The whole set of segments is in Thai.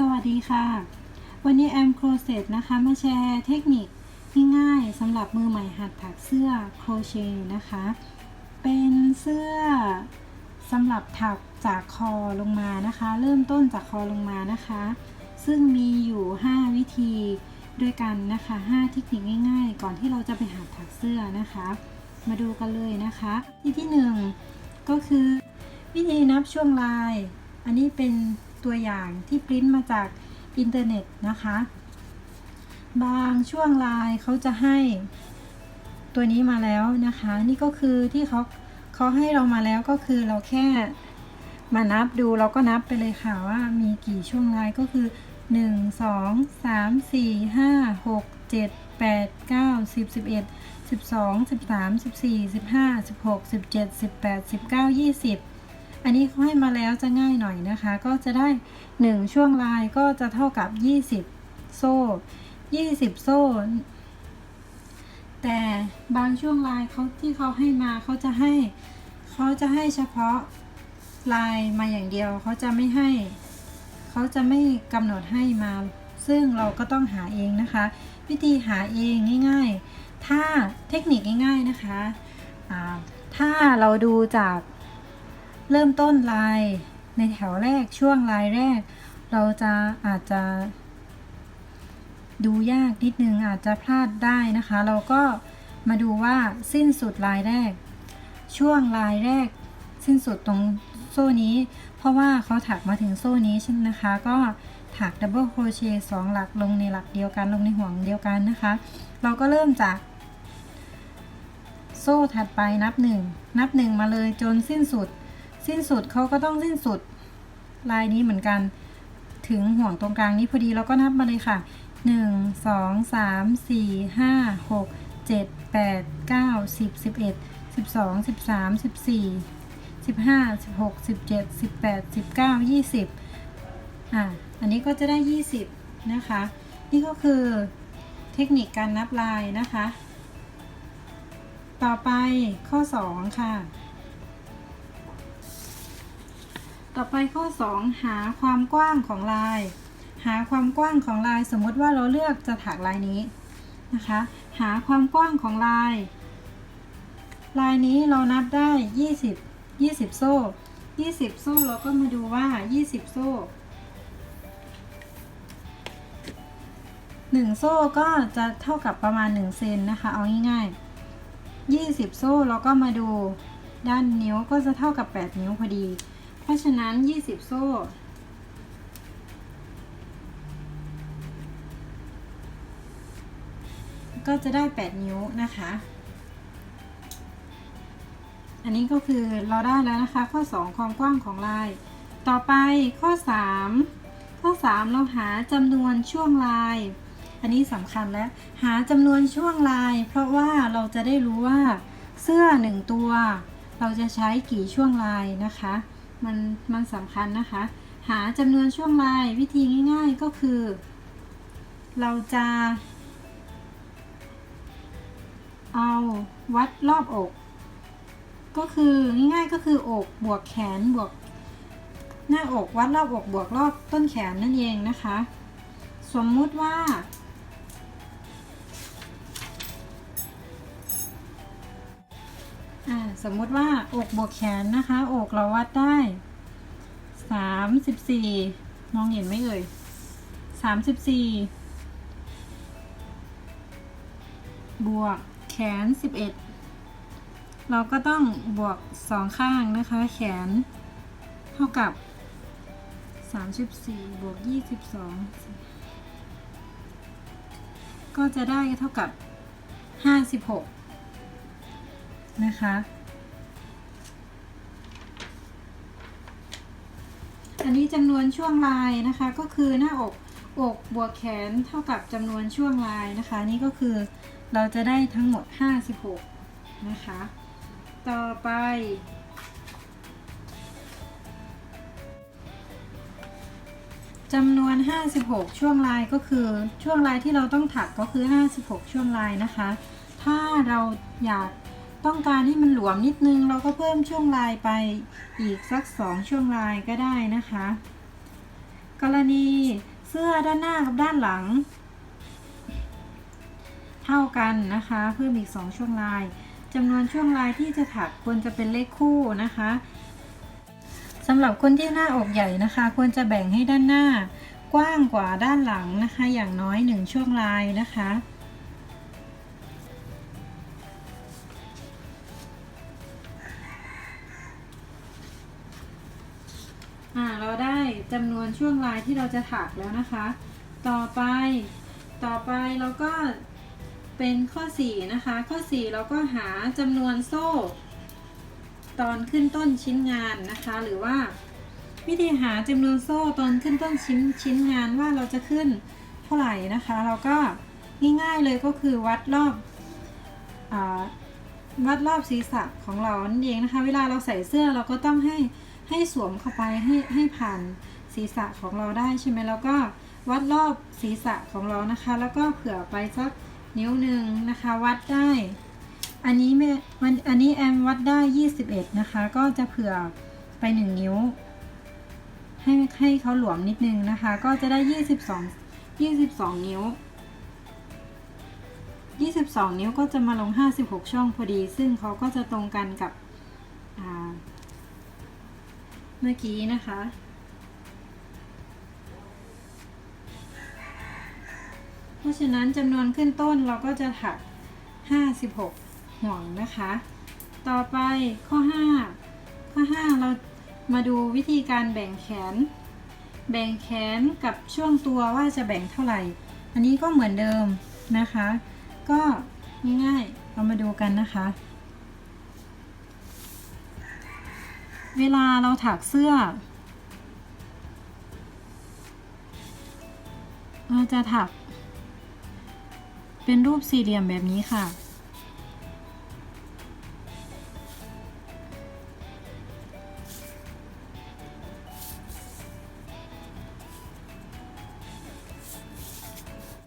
สวัสดีค่ะ วันนี้แอมโครเซตนะคะมาแชร์เทคนิคง่ายๆสำหรับมือใหม่หัดถักเสื้อโครเชต์นะคะ เป็นเสื้อสำหรับถักจากคอลงมานะคะ เริ่มต้นจากคอลงมานะคะ ซึ่งมีอยู่ 5 วิธีด้วยกันนะคะ 5 เทคนิคง่าย ๆ ก่อนที่เราจะไปหัดถักเสื้อนะคะ มาดูกันเลยนะคะวิธีที่หนึ่งก็คือวิธีนับช่วงลาย อันนี้เป็น ตัวอย่างที่ปริ้นมาจากอินเทอร์เน็ตนะคะ บางช่วงลายเขาจะให้ตัวนี้มาแล้วนะคะ นี่ก็คือที่เขาเขาให้เรามาแล้วก็คือเราแค่มานับดูเราก็นับไปเลยค่ะว่ามีกี่ช่วงลายก็คือ 1 2 3 4 5 6 7 8 9 10 11 12 13 14 15 16 17 18 19 20 อันนี้เขาให้มาแล้วจะง่ายหน่อยนะคะ ก็จะได้ 1 ช่วงลายก็จะเท่ากับ 20 โซ่ 20 โซ่ แต่บางช่วงลายเขาที่เขาให้มาเขาจะให้เขาจะให้เฉพาะลายมาอย่างเดียวเขาจะไม่ให้เขาจะไม่กำหนดให้มา ซึ่งเราก็ต้องหาเองนะคะ วิธีหาเองง่าย ๆ ถ้าเทคนิคง่าย ๆนะคะ ถ้าเราดูจาก เริ่มต้นลายในแถวแรกช่วงลายแรก เราจะอาจจะ ดูยากนิดนึงอาจจะพลาดได้นะคะ เราก็มาดูว่าสิ้นสุดลายแรก ช่วงลายแรก สิ้นสุดตรงโซ่นี้ เพราะว่าเขาถักมาถึงโซ่นี้ใช่ไหมนะคะ ก็ถักดับเบิลโครเชต์สองหลักลงในหลักเดียวกันลงในห่วงเดียวกันนะคะ เราก็เริ่มจากโซ่ถัดไปนับหนึ่งนับหนึ่งมาเลยจนสิ้นสุด สิ้นสุดเขาก็ต้องสิ้นสุดลายนี้เหมือนกัน ถึงห่วงตรงกลางนี้พอดีเราก็นับมาเลยค่ะหนึ่งสองสามสี่ห้าหกเจ็ดแปดเก้าสิบสิบเอ็ดสิบสองสิบสามสิบสี่สิบห้าสิบหกสิบเจ็ดสิบแปดสิบเก้ายี่สิบอะอันนี้ก็จะได้ยี่สิบนะคะ นี่ก็คือเทคนิคการนับลายนะคะ ต่อไปข้อสองค่ะ ต่อไปข้อ 2 หาความกว้างของลาย หาความกว้างของลายสมมติว่าเราเลือกจะถักลายนี้นะคะ หาความกว้างของลาย ลายนี้เรานับได้ 20 20 โซ่ 20 โซ่เราก็มาดูว่า 20 โซ่ 1 โซ่ก็จะเท่ากับประมาณ 1 เซนนะคะ เอาง่ายๆ 20 โซ่เราก็มาดูด้านนิ้วก็จะเท่ากับ 8 นิ้วพอดี เพราะฉะนั้น 20 โซ่ก็จะได้ 8 นิ้วนะคะ อันนี้ก็คือเราได้แล้วนะคะ ข้อ 2 ความกว้างของลาย ต่อไปข้อ 3 ข้อ 3 เราหาจำนวนช่วงลาย อันนี้สำคัญแล้ว หาจำนวนช่วงลาย เพราะว่าเราจะได้รู้ว่าเสื้อหนึ่งตัว เราจะใช้กี่ช่วงลายนะคะ มันมันสำคัญนะคะ หาจำนวนช่วงลายวิธีง่าย ๆก็คือ เราจะเอาวัดรอบอก ก็คือง่ายๆก็คือ อกบวกแขนบวก หน้าอกวัดรอบอกบวกรอบต้นแขนนั่นเองนะคะ สมมุติว่า สมมุติว่าอกบวกแขนนะคะอกเราวัดได้สามสิบสี่มองเห็นไหมเอ่ยสามสิบสี่บวกแขนสิบเอ็ดเราก็ต้องบวกสองข้างนะคะ แขนเท่ากับสามสิบสี่บวกยี่สิบสองก็จะได้เท่ากับห้าสิบหกนะคะ อันนี้จำนวนช่วงลายนะคะ ก็คือหน้าอกอกบวกแขนเท่ากับจำนวนช่วงลายนะคะ นี่ก็คือเราจะได้ทั้งหมด 56 นะคะ ต่อไป จำนวน 56 ช่วงลายก็คือช่วงลายที่เราต้องถักก็คือ 56 ช่วงลายนะคะ ถ้าเราอยาก ต้องการให้มันหลวมนิดนึง เราก็เพิ่มช่วงลายไปอีกสัก2ช่วงลายก็ได้นะคะ กรณีเสื้อด้านหน้ากับด้านหลัง เท่ากันนะคะ เพิ่มอีก2ช่วงลายจำนวนช่วงลายที่จะถักควรจะเป็นเลขคู่นะคะสำหรับคนที่หน้าอกใหญ่นะคะ ควรจะแบ่งให้ด้านหน้ากว้างกว่าด้านหลังนะคะ อย่างน้อย1ช่วงลายนะคะ อ่าเราได้จำนวนช่วงลายที่เราจะถักแล้วนะคะ ต่อไปต่อไปเราก็เป็นข้อ 4 นะคะ ข้อ 4 เราก็หาจำนวนโซ่ ตอนขึ้นต้นชิ้นงานนะคะ หรือว่า วิธีหาจำนวนโซ่ตอนขึ้นต้นชิ้นชิ้นงานว่าเราจะขึ้นเท่าไหร่นะคะ เราก็ง่ายๆเลยก็คือวัดรอบอาวัดรอบศีรษะของเรานั่นเองนะคะ เวลาเราใส่เสื้อเราก็ต้องให้ ให้สวมเข้าไปให้ให้ผ่านศีรษะของเราได้ใช่ไหมแล้วก็วัดรอบศีรษะของเรานะคะ แล้วก็เผื่อไปสักนิ้วหนึ่งนะคะ วัดได้ อันนี้แม่มันอันนี้แอมวัดได้ 21 นะคะ ก็จะเผื่อไป 1 นิ้ว ให้ให้เขาหลวมนิดนึงนะคะ ก็จะได้ 22 22 นิ้ว 22 นิ้วก็จะมาลง 56 ช่องพอดี ซึ่งเขาก็จะตรงกันกับอ่า เมื่อกี้นะคะ เพราะฉะนั้นจำนวนขึ้นต้นเราก็จะถัก 56 ห่วงนะคะ ต่อไปข้อ 5 ข้อ 5 เรามาดูวิธีการแบ่งแขน แบ่งแขนกับช่วงตัวว่าจะแบ่งเท่าไหร่ อันนี้ก็เหมือนเดิมนะคะ ก็ง่ายๆ เรามาดูกันนะคะ เวลาเราถักเสื้อ เราจะถัก เป็นรูปสี่เหลี่ยมแบบนี้ค่ะ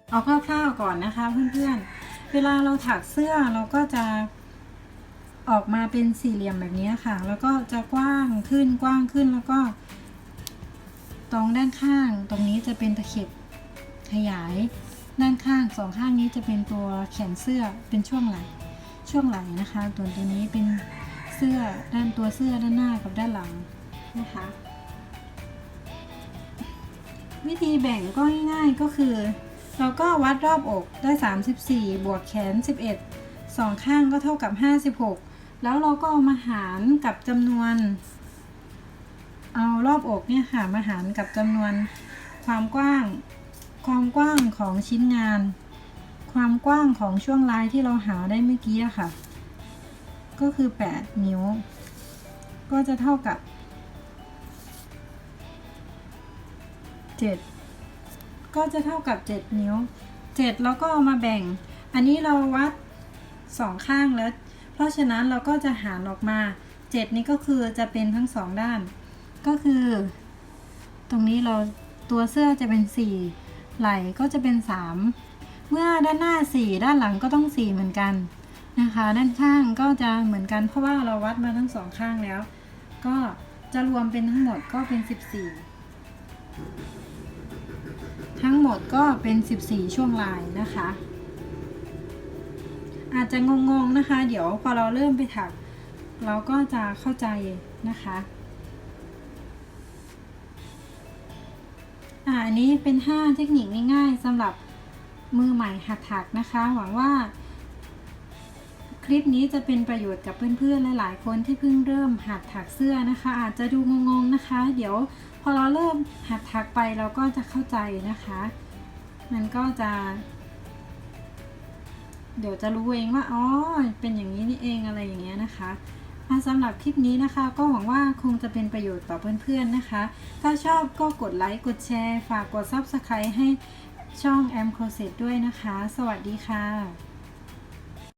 เอาคร่าวๆก่อนนะคะเพื่อนๆ เวลาเราถักเสื้อเราก็จะ ออกมาเป็นสี่เหลี่ยมแบบนี้ค่ะ แล้วก็จะกว้างขึ้นกว้างขึ้นแล้วก็ ตรงด้านข้าง ตรงนี้จะเป็นตะเข็บขยาย ด้านข้างสองข้างนี้จะเป็นตัวแขนเสื้อเป็นช่วงไหล่ช่วงไหล่นะคะตัวตัวนี้เป็นเสื้อด้านตัวเสื้อด้านหน้ากับด้านหลังนะคะ วิธีแบ่งก็ง่ายๆก็คือ เราก็วัดรอบอกได้ 34 บวกแขน 11สองข้างก็เท่ากับ 56 แล้วเราก็เอามาหารกับจำนวน เอารอบอกเนี่ยค่ะมาหารกับจำนวนความกว้าง ความกว้างของชิ้นงาน ความกว้างของช่วงลายที่เราหาได้เมื่อกี้ค่ะ ก็คือ 8 นิ้ว ก็จะเท่ากับ 7 ก็จะเท่ากับ 7 นิ้ว 7 แล้วก็เอามาแบ่ง อันนี้เราวัด 2 ข้างแล้ว เพราะฉะนั้นเราก็จะหารออกมา 7 นี้ก็คือจะเป็นทั้งสองด้าน ก็คือ ตรงนี้เราตัวเสื้อจะเป็น 4 ไหล่ก็จะเป็น 3 เมื่อด้านหน้า 4 ด้านหลังก็ต้อง 4 เหมือนกันนะคะ ด้านข้างก็จะเหมือนกันเพราะว่าเราวัดมาทั้งสองข้างแล้ว ก็จะรวมเป็นทั้งหมดก็เป็น 14 ทั้งหมดก็เป็น 14 ช่วงลายนะคะ อาจจะงงๆนะคะ เดี๋ยวพอเราเริ่มไปถัก เราก็จะเข้าใจนะคะอันนี้เป็น 5 เทคนิคง่ายๆสำหรับมือใหม่หัดถักนะคะ หวังว่า คลิปนี้จะเป็นประโยชน์กับเพื่อนๆหลายๆคนที่เพิ่งเริ่มหัดถักเสื้อนะคะ อาจจะดูงงๆนะคะ เดี๋ยวพอเราเริ่มหัดถักไปเราก็จะเข้าใจนะคะ มันก็จะ เดี๋ยวจะรู้เองว่าอ๋อเป็นอย่างนี้นี่เองอะไรอย่างเงี้ยนะคะสำหรับคลิปนี้นะคะ ก็หวังว่าคงจะเป็นประโยชน์ต่อเพื่อนๆนะคะ ถ้าชอบก็กดไลค์กดแชร์ ฝากกด Subscribe ให้ช่อง a m c o s e t ด้วยนะคะ สวัสดีค่ะ